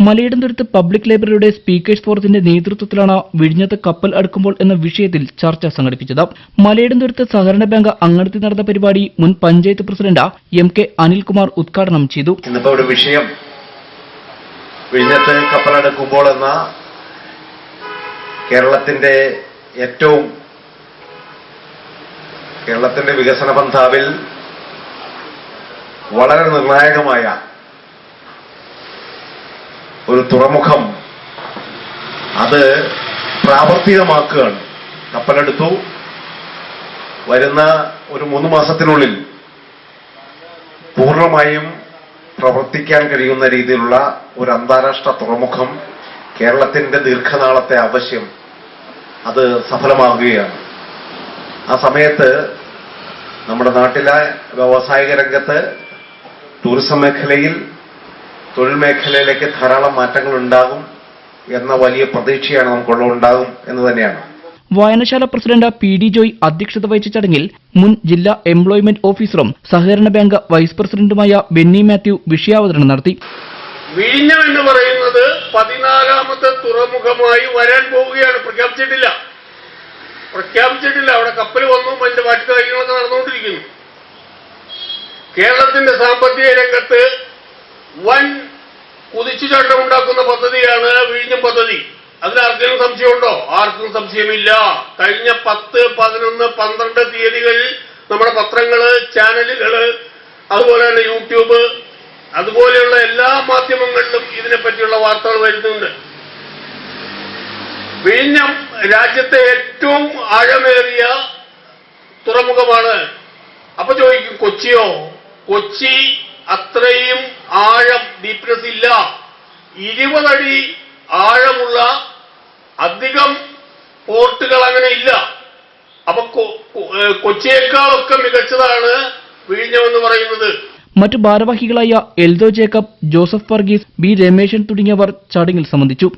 മലയിടന്തുരുത്ത് public ലൈബ്രറിയുടെ speakers ഫോറത്തിന്റെ നേതൃത്വത്തിലാണ് വിഴിഞ്ഞത്ത് കപ്പൽ അടുക്കുമ്പോൾ എന്ന വിഷയത്തിൽ ചർച്ച സംഘടിപ്പിച്ചത്. മലയിടന്തുരുത്ത് സഹകരണ ബാങ്ക് അങ്ങനത്തെ നടന്ന പരിപാടി മുൻ panchayat president M K Anilkumar ഉദ്ഘാടനം ചെയ്തു. വിഷയം. വിഴിഞ്ഞത്ത് കപ്പലടുക്കുമ്പോൾ എന്ന കേരളത്തിന്റെ ഏറ്റവും കേരളത്തിന്റെ വികസന പന്ഥാവിൽ വളരെ നിർണായകമായ ഒരു തുറമുഖം. അത് പ്രാവർത്തികമാക്കുകയാണ്. കപ്പലെടുത്തു വരുന്ന ഒരു മൂന്ന് മാസത്തിനുള്ളിൽ പൂർണമായും പ്രവർത്തിക്കാൻ കഴിയുന്ന രീതിയിലുള്ള ഒരു അന്താരാഷ്ട്ര തുറമുഖം കേരളത്തിന്റെ ദീർഘനാളത്തെ ആവശ്യം അത് സഫലമാകുകയാണ് ആ സമയത്ത് നമ്മുടെ നാട്ടിലെ വ്യാവസായിക രംഗത്ത് ടൂറിസം മേഖലയിൽ തൊഴിൽ മേഖലയിലേക്ക് ധാരാളം മാറ്റങ്ങൾ ഉണ്ടാകും എന്ന വലിയ പ്രതീക്ഷയാണ് നമുക്കുള്ള ഉണ്ടാകും എന്ന് തന്നെയാണ്. വായനശാല പ്രസിഡന്റ് പി ഡി ജോയ് അധ്യക്ഷത വഹിച്ച ചടങ്ങിൽ മുൻ ജില്ലാ എംപ്ലോയ്മെന്റ് ഓഫീസറും സഹകരണ ബാങ്ക് വൈസ് പ്രസിഡന്റുമായ ബെന്നി മാത്യു വിഷയാവതരണം നടത്തി. വിഴിഞ്ഞം എന്ന് പറയുന്നത് പതിനാലാമത്തെ തുറമുഖമായി വരാൻ പോവുകയാണ്. പ്രഖ്യാപിച്ചിട്ടില്ല. പ്രഖ്യാപിച്ചിട്ടില്ല. അവിടെ കപ്പൽ വന്നു അതിന്റെ ബാക്കി കാര്യങ്ങളൊക്കെ നടന്നുകൊണ്ടിരിക്കുന്നു. കേരളത്തിന്റെ സാമ്പത്തിക രംഗത്ത് വൻ കുതിച്ചുചാട്ടം ഉണ്ടാക്കുന്ന പദ്ധതിയാണ് വിഴിഞ്ഞം പദ്ധതി. അതിൽ ആർക്കെങ്കിലും സംശയമുണ്ടോ? ആർക്കും സംശയമില്ല. കഴിഞ്ഞ പത്ത് പതിനൊന്ന് പന്ത്രണ്ട് തീയതികളിൽ നമ്മുടെ പത്രങ്ങൾ ചാനലുകൾ അതുപോലെ തന്നെ യൂട്യൂബ് അതുപോലെയുള്ള എല്ലാ മാധ്യമങ്ങളിലും ഇതിനെപ്പറ്റിയുള്ള വാർത്തകൾ വരുന്നുണ്ട്. വിഴിഞ്ഞം രാജ്യത്തെ ഏറ്റവും ആഴമേറിയ തുറമുഖമാണ്. അപ്പൊ ചോദിക്കും കൊച്ചിയോ? കൊച്ചി അത്രയും ആഴം ഡീപ്നെസ് ഇല്ല ഇരുപതടി ആഴമുള്ള അധികം പോർട്ടുകൾ അങ്ങനെ ഇല്ല. അപ്പൊ കൊച്ചിയേക്കാളൊക്കെ മികച്ചതാണ് വിഴിഞ്ഞമെന്ന് പറയുന്നത്. മറ്റു ഭാരവാഹികളായ Eldho Jacob Joseph Varghese B Rameshan തുടങ്ങിയവർ ചടങ്ങിൽ സംബന്ധിച്ചു.